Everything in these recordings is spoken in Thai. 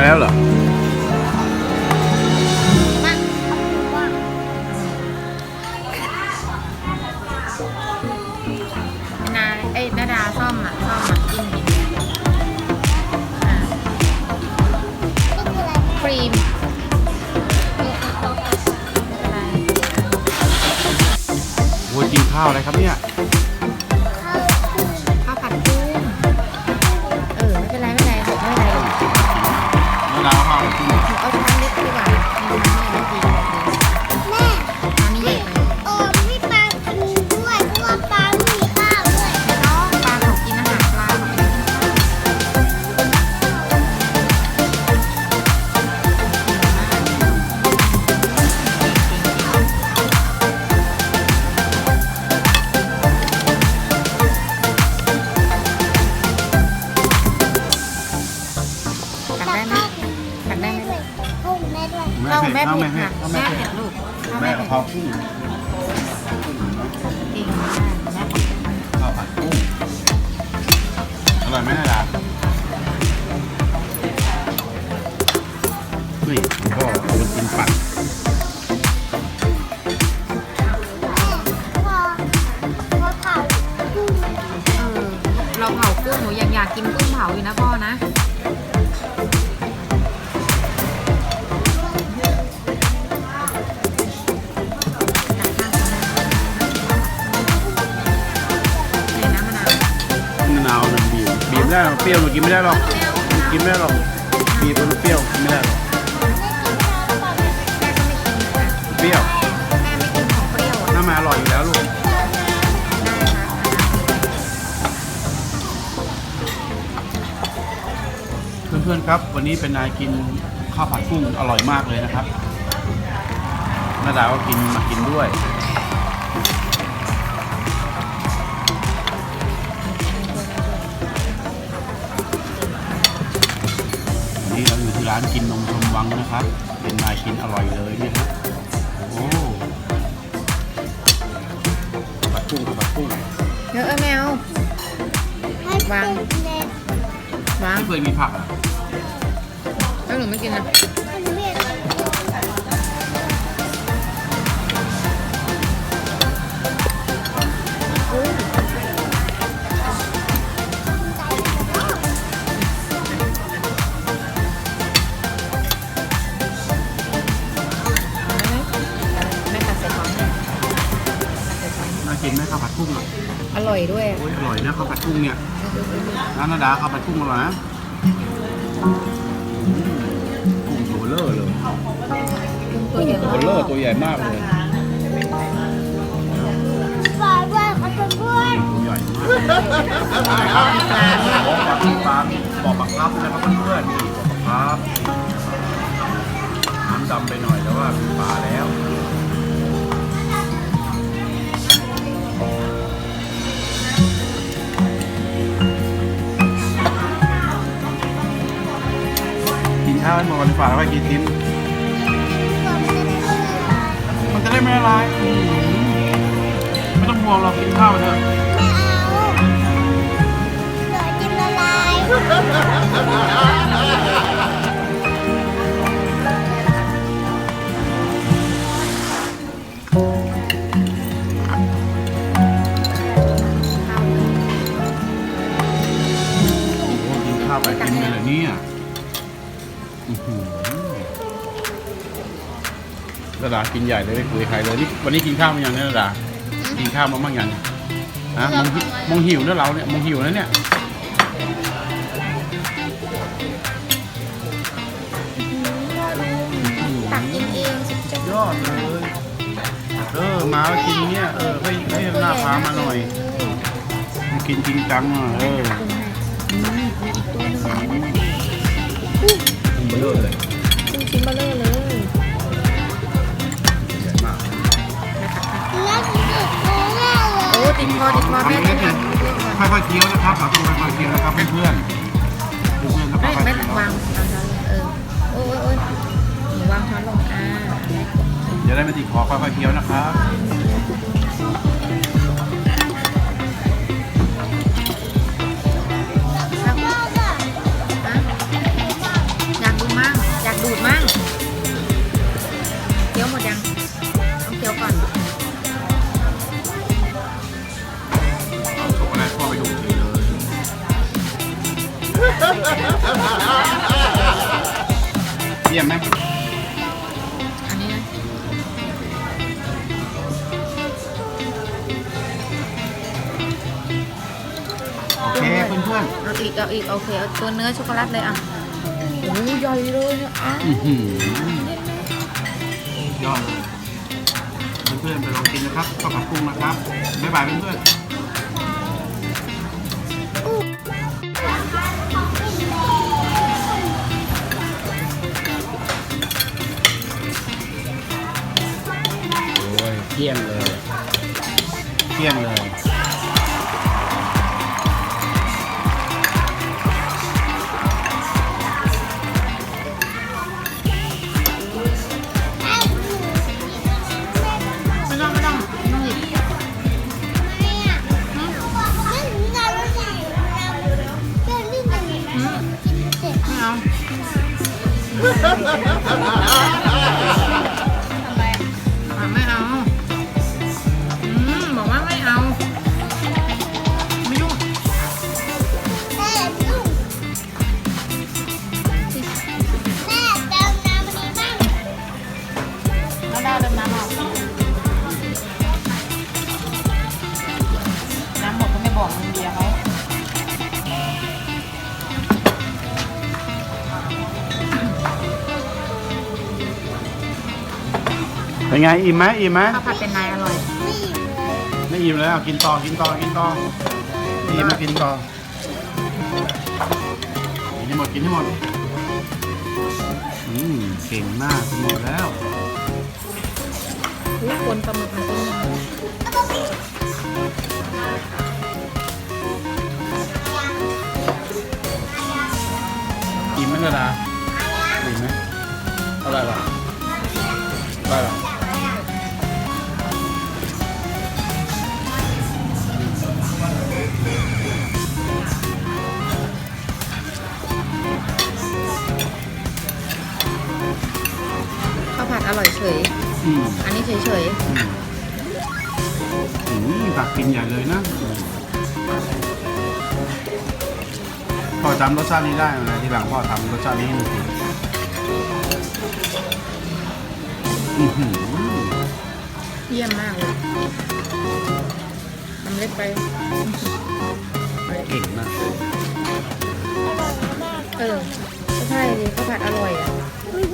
ม่แย่งแล้วแม่แย่งมาแล้วเหรอมาว่านาเอ้ยนาดาซ่อมอะซ่อมอะกินกินอ่านี่คืออะไรครีมอะไรโอ้ยกินข้าวอะไรครับเนี่ยาเผ็ดแม่เข้าเผ็แม่ดเผ็ค่ะดเข้าแม่แม่เผ็ดเผ็ดลูกเข้าแม่แม่กะเผ็ดเพรากุ้งเก่งมากแม่ข้าวผัดกุ้งอร่อยไหมนาดาเฮ้ยพ่อเอาไปกินปั่นพอพอเผากุ้งเออเราเผากุ้งหนูยังอยากกินกุ้งเผาอยู่นะพ่อนะ บีบบีบได้หรอกเปรี้ยวหนูกินไม่ได้หรอกกินไม่ได้หรอกบีบมันเปรี้ยวกินไม่ได้หรอกเปรี้ยวแม่ไม่กินของเปรี้ยวอ่ามาอร่อยอยู่แล้วลูกเพื่อนๆครับ วันนี้เป็นนายกินข้าวผัดกุ้งอร่อยมากเลยนะครับนาดาวก็กินมากินด้วยาอยู่ที่ร้านกินนมชมวังนะครับ เป็นนายกินอร่อยเลยเนี่ยครับโอ้ข้าวผัดกุ้งข้าวผัดกุ้งเยอะเออแมวให้วางเป็นเด็กวางไม่เคยมีผักอะแล้วหนูไม่กินนะ ร่อยด้วยโอ้ยอร่อยนะข้าวผัดกุ้งเนี่ยร้านนาดาข้าวผัดกุ้งอร่อยนะกุ้งตัวเลอะเลยตัวใหญ่ตัวเลอะตัวใหญ่มากเลยปลาด้วยเขาจะด้วย ตัวใหญ่มากบอกปลาปลาบอกปลาครับนะครับเพื่อนๆนี่บอกปลาครับน้ำดำไปหน่อยแต่ว่าเป็นปลาแล้ว ข้าวให้หมดก่อนดีกว่าแล้วไปกินทิ้นมันจะได้ไม่ละลายอืมไม่ต้องห่วงเรากินข้าวไปเถอะ กินใหญ่เลยไม่คุยใครเลยนี่วันนี้กินข้าวมายังเนี่ยระดากินข้าวมาบ้างยังฮะมองหิมองหิวนะเราเนี่ยมองหิวนะเนี่ยตักกินเองสุดยอดยอดเลยเออมาแล้วกินเนี่ยเออให้ให้หน้าพามาหน่อยมากินจริงจังอะเออกุ้งให้อืมอีกตัวหนึงคุ้มเบลอเลยกุ้งชิ้นเบลอเลย คอติดคอแม่ทำติเล็ดกคอค่อยๆเคี้ยวนะครับเราต้องค่อยๆเคี้ยวนะครับเพื่อนๆเพื่อนๆต้องไม่ค่อยไม่เคี้ยววางเอาช้อนลงเออโอ้ยโอ้ยหนูวางช้อนลงอ่าจะได้ไม่ติดคอค่อยๆเคี้ยวนะครับ ตัวเนื้อช็อกโกแลตเลยอะโอ้ยใหญ่เลยเนี่ยอะๆอื้อหือยอดเลยเพื่อนๆไปลองกินนะครับข้าวผัดกุ้งนะครับบ๊ายบายเพื่อนๆโอ้ยเที่ยงเลยเที่ยงเลย เป็นไงอิ่มไหมอิ่มไหมข้าวผัดเป็นนายอร่อย ไม่อิ่มแล้วกินต่อกินต่อกินต่อไม่อิ่มมากินต่อกินให้หมดกินให้หมดอืมเก่งมากกินหมดแล้วอุ๊ยคนปลาหมึกมันเป็นยังไงอิ่มไหมกระดาอิ่มไหมอร่อยป่ะอร่อยป่ะข้ อร่อยเฉย อืมอันนี้เฉยเฉยอืมอืมตักกินใหญ่เลยนะพ่อจำรสชาตินี้ได้ไหมทีหลังพ่อทำรสชาตินี้ให้หนูกินอื้อหือๆเยี่ยมมากเลยทำเล็กไป เก่งมากเออก็ใช่ดิข้าวผัดอร่อยอะ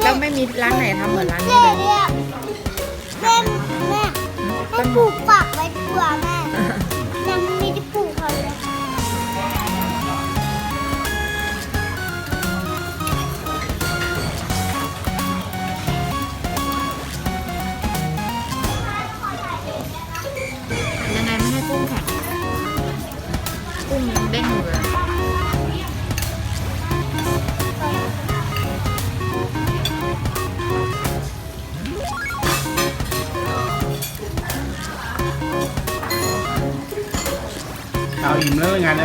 แล้วไม่มีร้านไหนทำเหมือนร้านนี้เลยแม่แม่แม่ให้ปลูกฝักไว้ดีกว่าแม่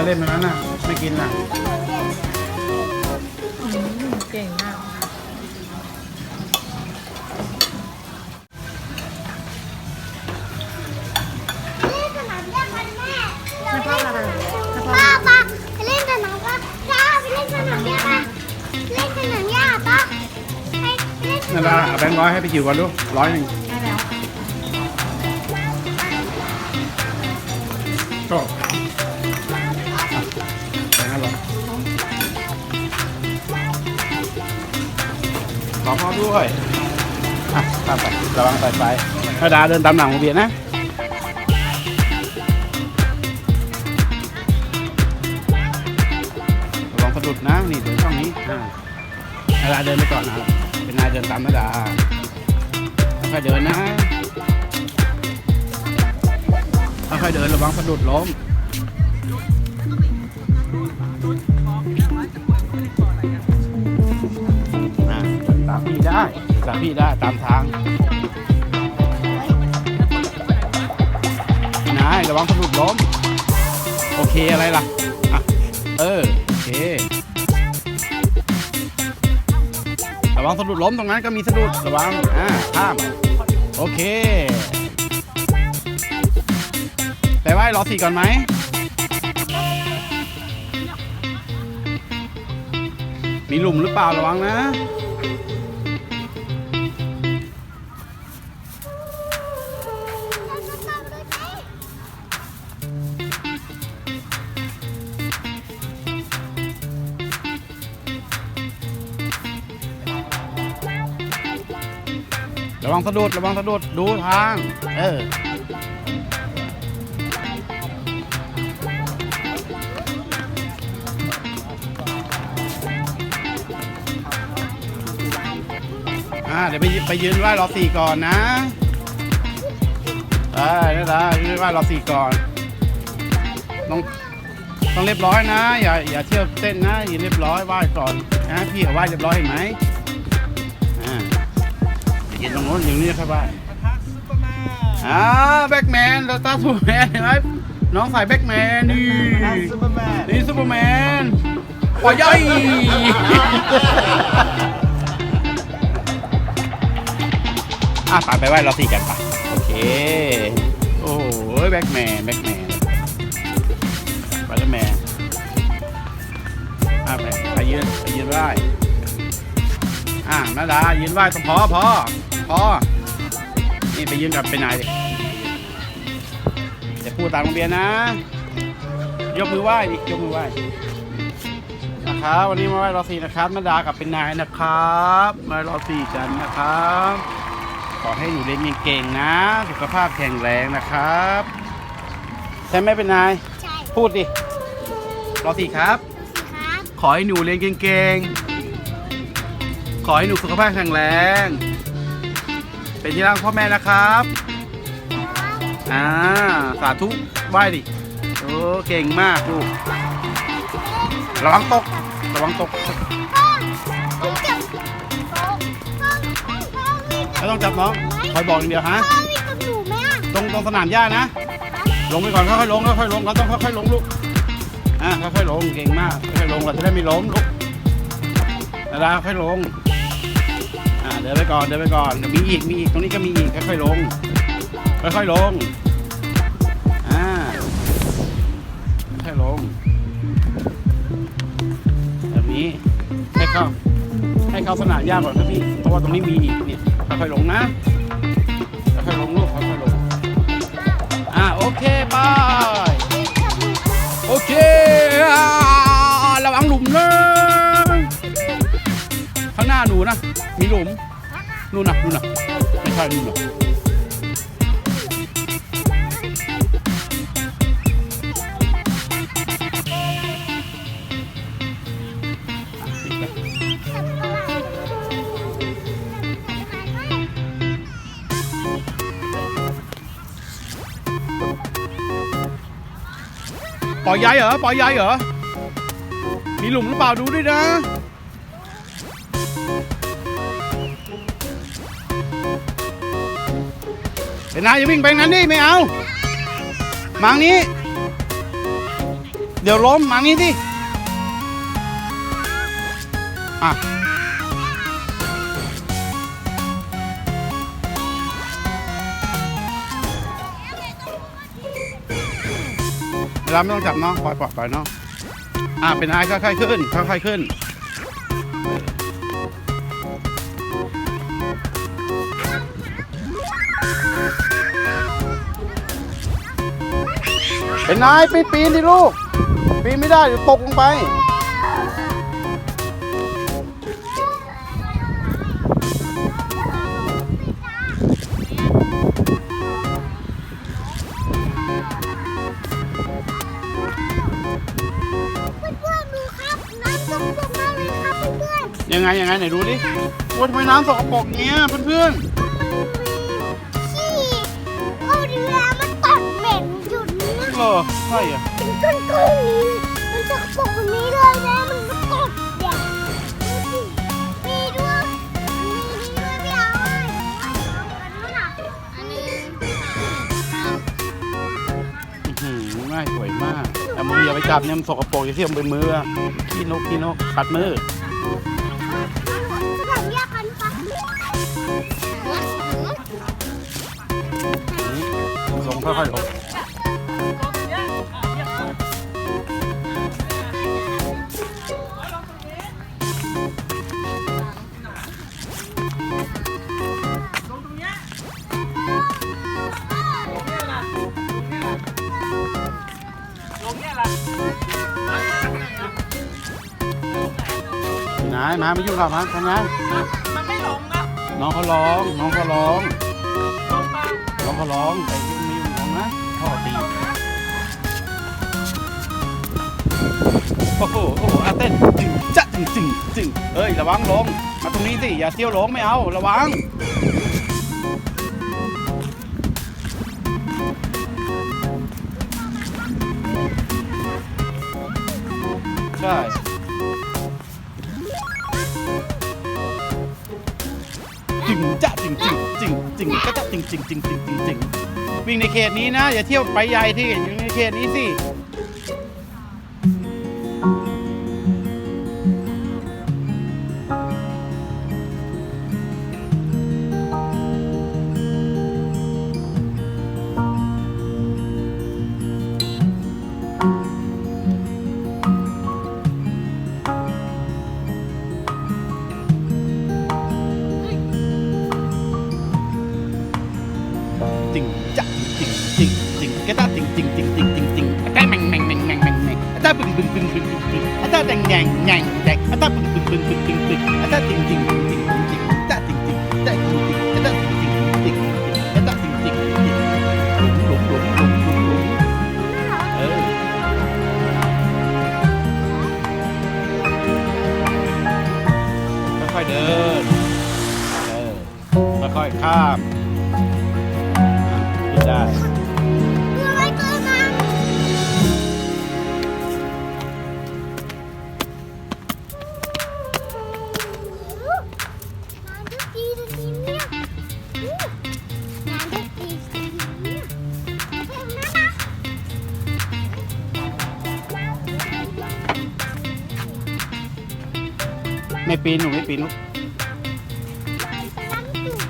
แล้วงานเนี่ยเล่นไปนั้นน่ะ ไม่กินน่ะอืมเก่งมากเล่นสนามหญ้ากันแม่ไม่พ่ออะไรไม่พ่อป้าป้าไปเล่นสนามป้าป้าไปเล่นสนามหญ้าป้าเล่นสนามหญ้าป้าไปเล่นสนานาดามเอาแบงค์ร้อยให้ไปจิ๋วก่อนลูกร้อยหนึ่ง อพ่อด้วยอะตามไประวังสายไฟนาดาเดินตามหลังโรงเรียนนะระวังสะดุดนะนี่เดินช่องนี้อ่านาดาเดินไปก่อนนะครับเป็นนายเดินตามนาดาค่อยเดินนะค่อยเดินระวังสะดุดล้ม ได้ตามพี่ได้ตามทางนายระวังสะดุดล้ม โอเคอะไรล่ะอะเออ โอเค ระวังสะดุดล้มตรงนั้นก็มีสะดุดระวัง อ่าข้าม โอเคไปไหว้รอสี่ก่อนไหมมีหลุมหรือเปล่าระวังนะ วังสะดุดระวังสะดุดดูทาง เอออ่าเดี๋ยวไปยืนไปยืนไหว้รอสี่ก่อนนะได้ได้ได้ยืนไหว้รอสี่ก่อนต้องต้องเรียบร้อยนะ อย่าอย่าเที่ยวเต้นนะยืนเรียบร้อยไหว้ก่อนนะพี่ไหว้เรียบร้อยเห็นไหม ยืนตรงโน้นอย่างนี้ครับไหว้อ่าแบ็กแมนเราตาซูเปอร์แมนเห็นไหมน้องใส่แบ็กแมนนี่นี่ซูเปอร์แมนปอยย่อยอะไปไปไหว้เราสี่กันไปโอเค โอ้โหแบ็กแมนแบ็กแมนไปแล้วแมนอะไปไปยืนไปยืนไหว้อะนาดายืนไหว้ตรงพอพอ พอนี่ไปยืนกับเป็นนายดิจะพูดตามโรงเรียนนะ ยกมือไหว้ดิยกมือไหว้นะครับวันนี้มาไหว้รอสี่นะครับนาดากับเป็นนายนะครับ มารอสี่กันนะครับ ขอให้หนูเรียนเก่งๆนะ สุขภาพแข็งแรงนะครับใช่ไหมเป็นนายใช่พูดดิรอสี่ครับครับขอให้หนูเรียนเก่งๆ ขอให้หนูสุขภาพแข็งแรง เป็นที่รักของพ่อแม่นะครับอ่าสาธุไหว้ดิโอ้เก่งมากลูกระวังตกระวังตกพ่อผมจับพ่อพ่อพ่อวิ่งไม่ต้องจับน้องคอยบอกอย่างเดียวฮะพ่อวิ่งกับหนูไหมอะตรงตรงสนามหญ้านะ ลงไปก่อนค่อยๆลงค่อยๆลงเราต้องค่อยๆลงลูกอ่าค่อยๆลงเก่งมากค่อยๆลงเราจะได้ไม่ล้มลูกนาดาค่อยๆลงอ่า เดินไปก่อน เดินไปก่อนเดี๋ยวมีอีก มีอีก ตรงนี้ก็มีอีก ค่อยๆลง ค่อยๆลง อ่า ค่อยๆลง แบบนี้ ให้เข้า ให้เข้าสนามหญ้าก่อนครับพี่ เพราะว่าตรงนี้มีอีกเนี่ย ค่อยๆลงนะ ค่อยๆลงลูก ค่อยๆลง อ่าโอเคไปโนะมีหลุมนู่นนะนู่นนะไม่ใช่นู่นนะปล่อยใยเหรอปล่อยใยเหรอมีหลุมหรือเปล่าดูด้วยนะ เดี๋ยวนายอย่าวิ่งไปนั้นดิไม่เอามังนี้ เดี๋ยวล้มมังนี้ดิอะเวลาไม่ต้องจับน้องปล่อยปล่อยปล่อยน้องอะเป็นไอ้ค่อยๆขึ้นค่อยๆขึ้น เป็นนายปีนปีนดิลูก ปีนไม่ได้เดี๋ยวตกลงไป เพื่อนๆดูครับน้ำสกปรกมากเลยครับเพื่อนยังไงยังไงไหนดูดิโอ้ยทำไมน้ำสกปรกเนี้ยเพื่อนๆ เอาเรือใช่อะเป็นก้อนก้อนนี้เลยมันจะปกแบนี้เลยนะ มันก็กดเดี๋ยวมีด้วยมีด้วยพี่เอาเลยอันนู้นอะอันนี้อื้อหือง่ายสวยมากแต่มืออย่าไปจับเนี่ยมันสกปรกอย่าเทียมเป็นมืออะขี้นกขี้นกกัดมือสถานแยกกันปะลงค่อยๆลง มาไม่ยุ่งกับมันทำไงมันไม่หลงนะน้องเขาร้องน้องเขาร้องน้องเขาร้องแต่ยังไม่ยุ่งของนะพ่อตีโอ้โหโอ้โหอาเต้นจึงจะจึงจึงจึงเอ้ยระวังลงมาตรงนี้สิอย่าเที่ยวลงไม่เอาระวังใช่ จึงจึงก็จะจริงจริงจึงจึงจึงจึงวิ่งในเขตนี้นะ อย่าเที่ยวไปใหญ่ที่อยู่ในเขตนี้สิ จารย์บึงบึง ปีนหนูไม่ปีนลูก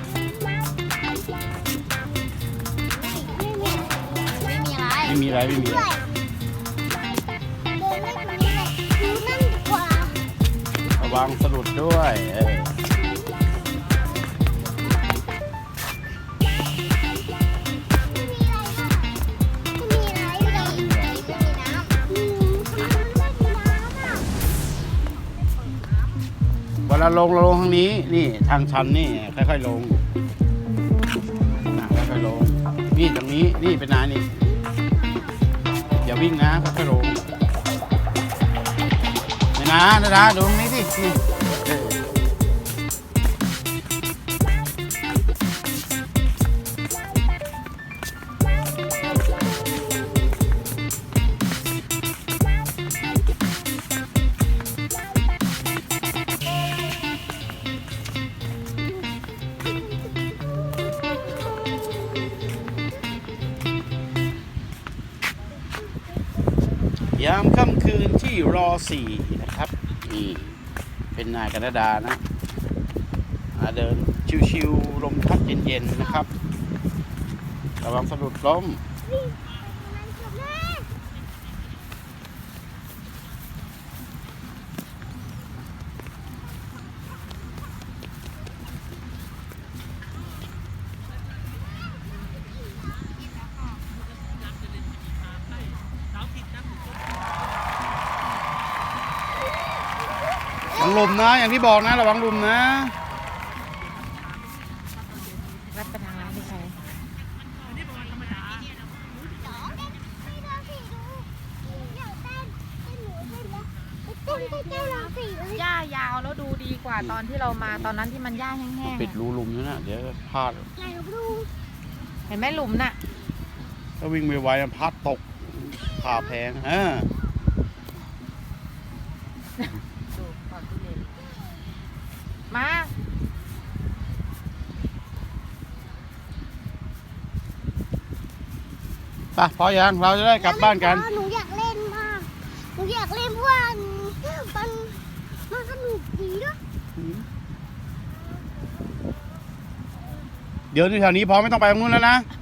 ไม่มีอะไรไม่มีอะไรไม่มีอะไรเดินเล่นตรงนี้เลยดูนั่นดีกว่าระวังสะดุดด้วย เวลาลงเราลงทางนี้นี่ทางชันนี่ค่อยๆลงนะค่อยๆลงนี่ตรงนี้นี่เป็นนานี่อย่าวิ่งนะค่อยๆลงนี่นะนะนะดูตรงนี้สิ สี่นะครับนี่เป็นนายกนดานะาเดินชิวๆลมพัดเย็นๆนะครับ ระวังสะดุดล้ม นะ อย่างที่บอกนะ ระวังลมนะรับไปทางร้านที่ใครไม่รอสิดูอยากเต้นเต้นหนูเต้นแล้วเต้นเต้นเต้นรอสิเลยหญ้ายาวแล้วดูดีกว่าตอนที่เรามาตอนนั้นที่มันหญ้าแห้งปิดรูลุมนั่นนะเดี๋ยวพลาดไหนดูๆเห็นไหมหลุมน่ะ ถ้าวิ่งไม่ไวมันพลาดตกข้าวแพงเออ ดูก่อนตู้เย็นมา ไปพอยังเราจะได้กลับบ้านกัน หนูอยากเล่นมาก หนูอยากเล่นเพราะว่ามันมันสนุกดีด้วยเดี๋ยวแถวนี้พอไม่ต้องไปตรงนู้นแล้วนะเ